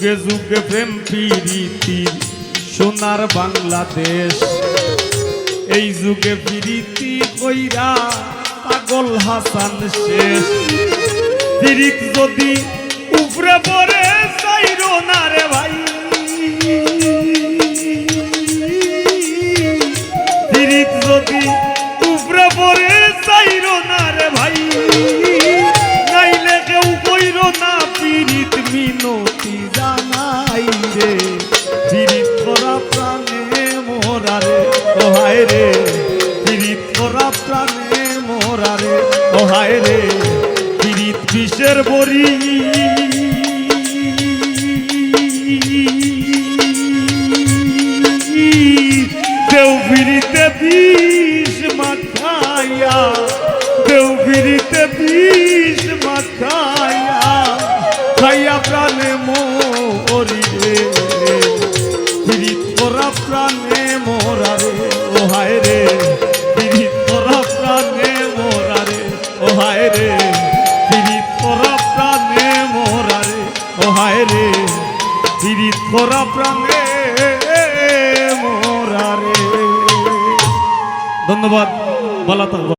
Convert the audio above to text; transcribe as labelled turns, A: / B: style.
A: যুগে যুগে প্রেম প্রীতি সোনার বাংলাদেশ, এই যুগে প্রীতি কইরা পাগল হাসান শেষ। দিরিক যদি উপরে পড়ে, চাইরো না রে জানাই রে পিরিত করা প্রাণে মোরা রে, ও হায় রে পিরিত করা প্রাণে মোরা রে, ও হায় রে পিরিত বিষের বড়ি। দেউ ফিরিতে বিষ মাখাইয়া দেউ ফিরিতে বিষ মাখাইয়া, খাইয়া প্রাণে মরি রে। পিরিত করা প্রাণে মোরা রে। ও হায় রে। পিরিত করা প্রাণে মোরা রে। ও হায় রে। পিরিত করা প্রাণে মোরা রে। ও হায় রে। পিরিত করা প্রাণে মোরা রে। ধন্যবাদ। বলা